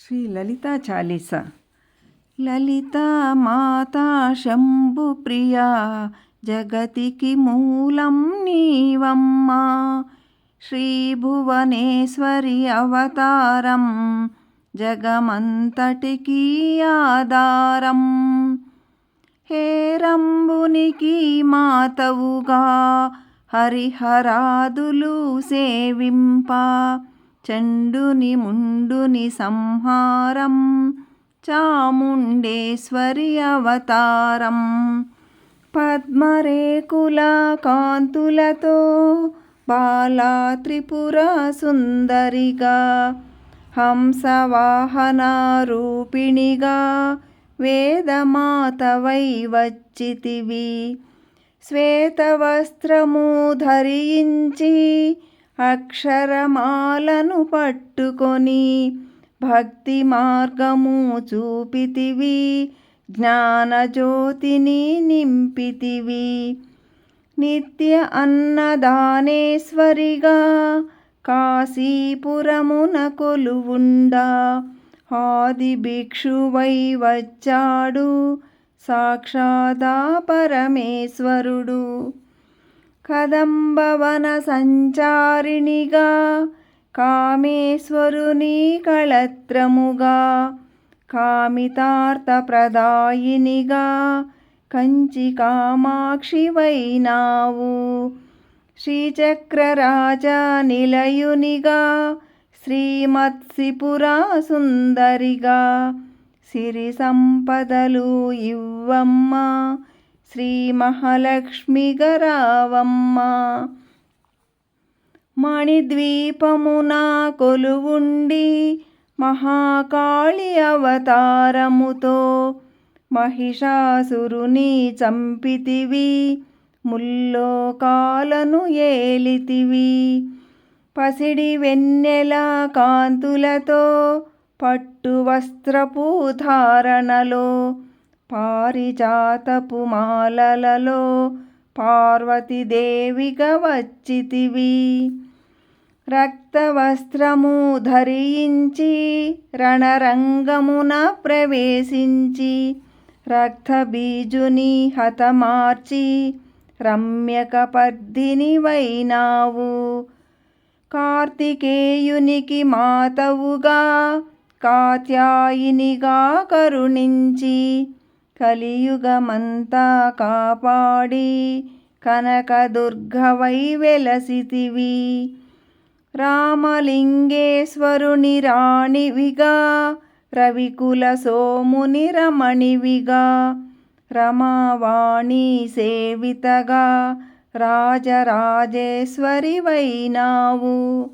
శ్రీ లలితా చాలీస. లలితా మాతా శంభు ప్రియా జగతికి మూలం నీవమ్మా. శ్రీ భువనేశ్వరి అవతారం జగమంతటికి ఆధారం. హేరంబునికి మాతవుగా హరిహరాదులు సేవింప. చండుని ముండుని సంహారం చాముండేశ్వరి అవతారం. పద్మరేకుల కాంతులతో బాలా త్రిపుర సుందరిగా హంసవాహన రూపిణిగా వేదమాతవై వచ్చితివి శ్వేతవస్త్రము ధరించి అక్షరమాలను పట్టుకొని భక్తి మార్గము చూపితివి జ్ఞానజ్యోతిని నింపితివి. నిత్య అన్నదానేశ్వరిగా కాశీపురమున కొలువుండా ఆది భిక్షువై వచ్చాడు సాక్షాదా పరమేశ్వరుడు. కదంబవన సంచారిణిగా కామేశ్వరుని కళత్రముగా కామితార్థప్రదాయినిగా కంచి కామాక్షి వైనావు. శ్రీచక్రరాజ నిలయునిగా శ్రీమత్సిపురా సుందరిగా సిరి సంపదలు ఇవ్వమ్మ. శ్రీ మహాలక్ష్మి గరావమ్మ మణిద్వీపమున కొలువుండి మహాకాళి అవతారముతో మహిషాసురుని చంపితివి ముల్లోకాలను ఏలితివి. పసిడి వెన్నెల కాంతులతో పట్టు వస్త్రపు ధారణలో పారిజాతపు మాలలలో పార్వతీదేవిగా వచ్చితివి. రక్తవస్త్రము ధరించి రణరంగమున ప్రవేశించి రక్తబీజుని హతమార్చి రమ్యక పద్ధిని వైనావు. కార్తికేయునికి మాతవుగా కాత్యాయినిగా కరుణించి కలియుగమంతా కాపాడి కనకదుర్గవై వెలసితివి రామలింగేశ్వరుని రాణివిగా రవికుల సోముని రమణివిగా రమావాణి సేవితగా రాజరాజేశ్వరి వైనావు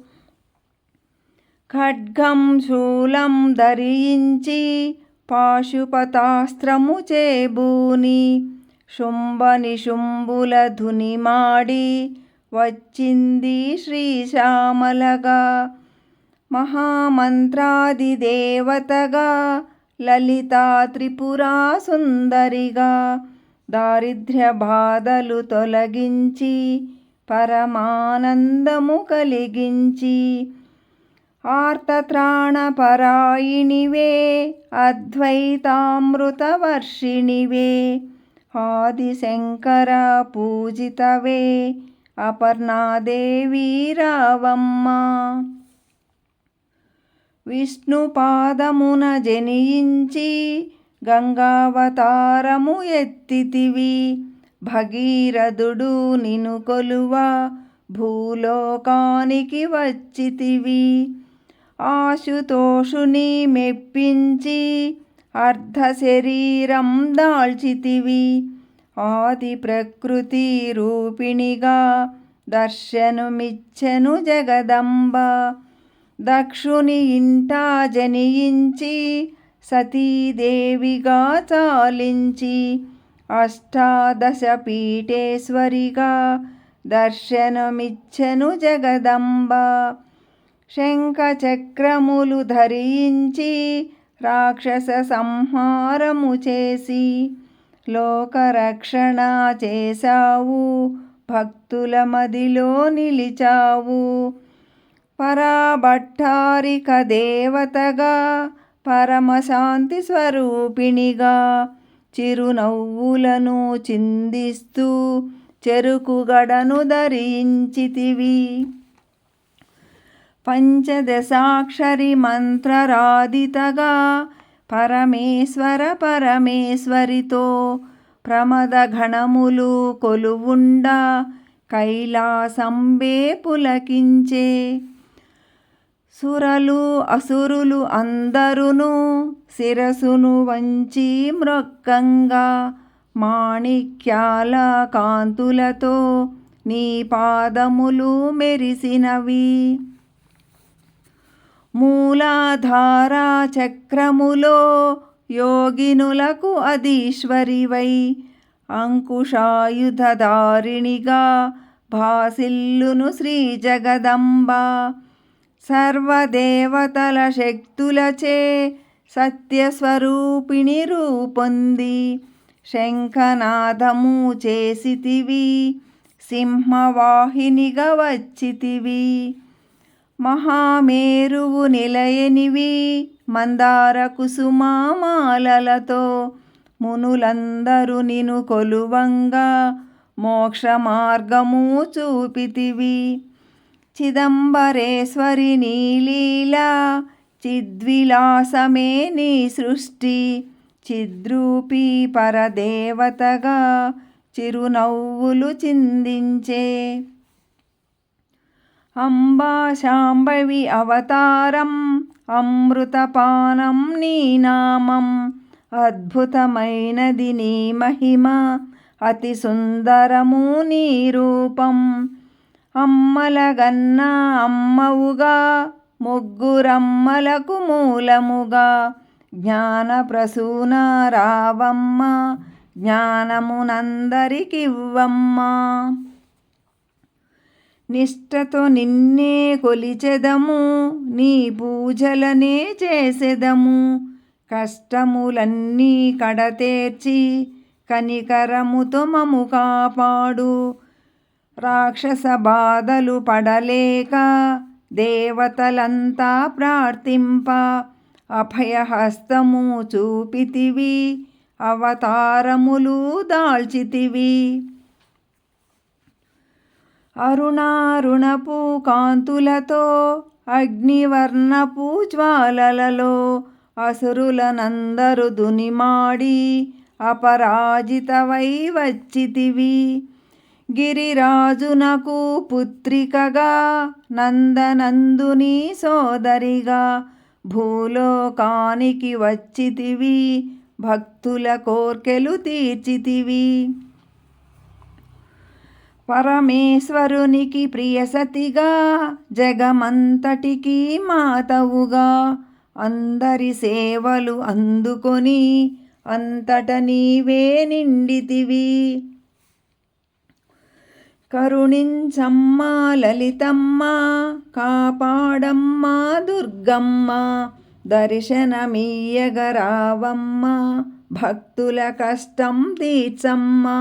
ఖడ్గం శూలం ధరించి పాశుపతాస్త్రము చేబూని శుంభ శుంభుల ధునిమాడి వచ్చింది శ్రీశ్యామలగా. మహామంత్రాది దేవతగా లలితా త్రిపురా సుందరిగా దారిద్ర్య బాధలు తొలగించి పరమానందము కలిగించి ఆర్తత్రాణపరాయిణివే అద్వైతామృతవర్షిణివే ఆదిశంకర పూజితవే అపర్ణాదేవీరావమ్మ విష్ణుపాదమున జనించి గంగావతారము ఎత్తితివి భగీరథుడు నిను కొలువ భూలోకానికి వచ్చితివి ఆశుతోషుని మెప్పించి అర్ధ శరీరం దాల్చితివి. ఆది ప్రకృతి రూపిణిగా దర్శనమిచ్చెను జగదంబ. దక్షుని ఇంట జనించి సతీదేవిగా చాలించి అష్టాదశ పీఠేశ్వరిగా దర్శనమిచ్చెను జగదంబ. శంఖచక్రములు ధరించి రాక్షస సంహారము చేసి లోకరక్షణ చేశావు భక్తుల మదిలో నిలిచావు. పరాభట్టారిక దేవతగా పరమశాంతి స్వరూపిణిగా చిరునవ్వులను చిందిస్తూ చెరుకుగడను ధరించితివి. పంచదశాక్షరి మంత్రరాదితగా పరమేశ్వర పరమేశ్వరితో ప్రమద గణములు కొలువుండ కైలాసంబే పులకించే సురలు అసురులు అందరును శిరసును వంచి మృక్కంగా మాణిక్యాల కాంతులతో నీ పాదములు మెరిసినవి మూలాధారా చక్రములో యోగినులకు అధీశ్వరివై. అంకుశాయుధధారిణిగా భాసిల్లును శ్రీ జగదంబ. సర్వదేవతల శక్తులచే సత్యస్వరూపిణి రూపొంది. శంఖనాదము చేసితివి సింహవాహినిగా వచ్చితివి. మహామేరువు నిలయనివి మందార కుసుమామాలలతో మునులందరూ నిను కొలువంగా మోక్ష మార్గము చూపితివి. చిదంబరేశ్వరి నీలీల చిద్విలాసమే నీ సృష్టి. చిద్రూపీ పరదేవతగా చిరునవ్వులు చిందించే అంబాశాంభవి అవతారం అమృతపానం నీ నామం అద్భుతమైనది నీ మహిమ అతి సుందరము నీ రూపం. అమ్మలగన్న అమ్మవుగా ముగ్గురమ్మలకు మూలముగా జ్ఞానప్రసూన రావమ్మ జ్ఞానమునందరికివ్వమ్మా. నిష్టతో నిన్నే కొలిచెదము నీ పూజలనే చేసెదము. కష్టములన్నీ కడతేర్చి కనికరముతో మము కాపాడు. రాక్షస బాధలు పడలేక దేవతలంతా ప్రార్థింప. అభయహస్తము చూపితివి అవతారములు దాల్చితివి. అరుణారుణపు కాంతులతో అగ్నివర్ణపు జ్వాలలలో అసురులనందరు దునిమాడి అపరాజితవై వచ్చితివి. గిరిరాజునకు పుత్రికగా నందనందుని సోదరిగా భూలోకానికి వచ్చితివి భక్తుల కోర్కెలు తీర్చితివి. పరమేశ్వరునికి ప్రియసతిగా జగమంతటికి మాతవుగా. అందరి సేవలు అందుకొని అంతట నీవే నిండితివి. కరుణించమ్మ లలితమ్మ కాపాడమ్మ దుర్గమ్మ దర్శనమీయగరావమ్మ భక్తుల కష్టం తీర్చమ్మా.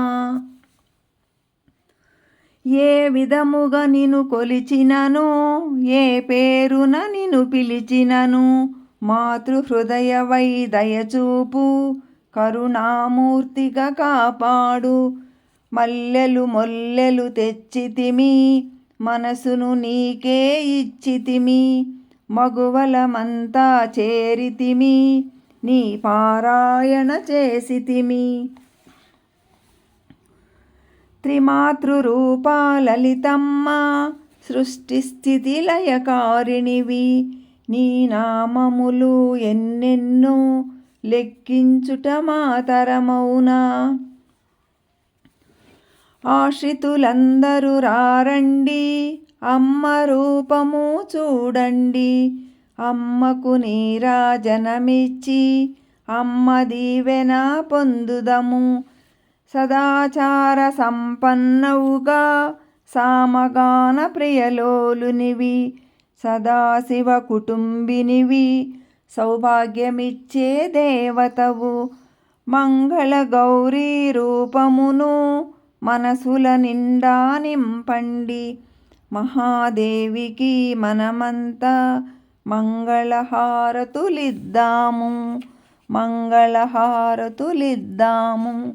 ఏ విధముగా నిన్ను కొలిచినను? ఏ పేరున నిన్ను పిలిచినను? మాతృహృదయవై దయచూపు కరుణామూర్తిగా కాపాడు. మల్లెలు మొల్లెలు తెచ్చితిమి మనసును నీకే ఇచ్చితిమి మగువలమంతా చేరితిమి నీ పారాయణ చేసితిమి. త్రిమాతృరూపాలలితమ్మ. సృష్టిస్థితి లయకారిణివి నీ నామములు ఎన్నెన్నో లెక్కించుట మాతరమౌనా. ఆశ్రితులందరూ రారండి అమ్మ రూపము చూడండి. అమ్మకు నీరాజనమిచ్చి అమ్మ దీవెన పొందుదము. సదాచార సంపన్నవుగా సామగాన ప్రియలోలునివి సదాశివ కుటుంబినివి సౌభాగ్యమిచ్చే దేవతవు మంగళ గౌరీ రూపమును మనసుల నిండా నింపండి. మహాదేవికి మనమంతా మంగళహారతులిద్దాము మంగళహారతులిద్దాము.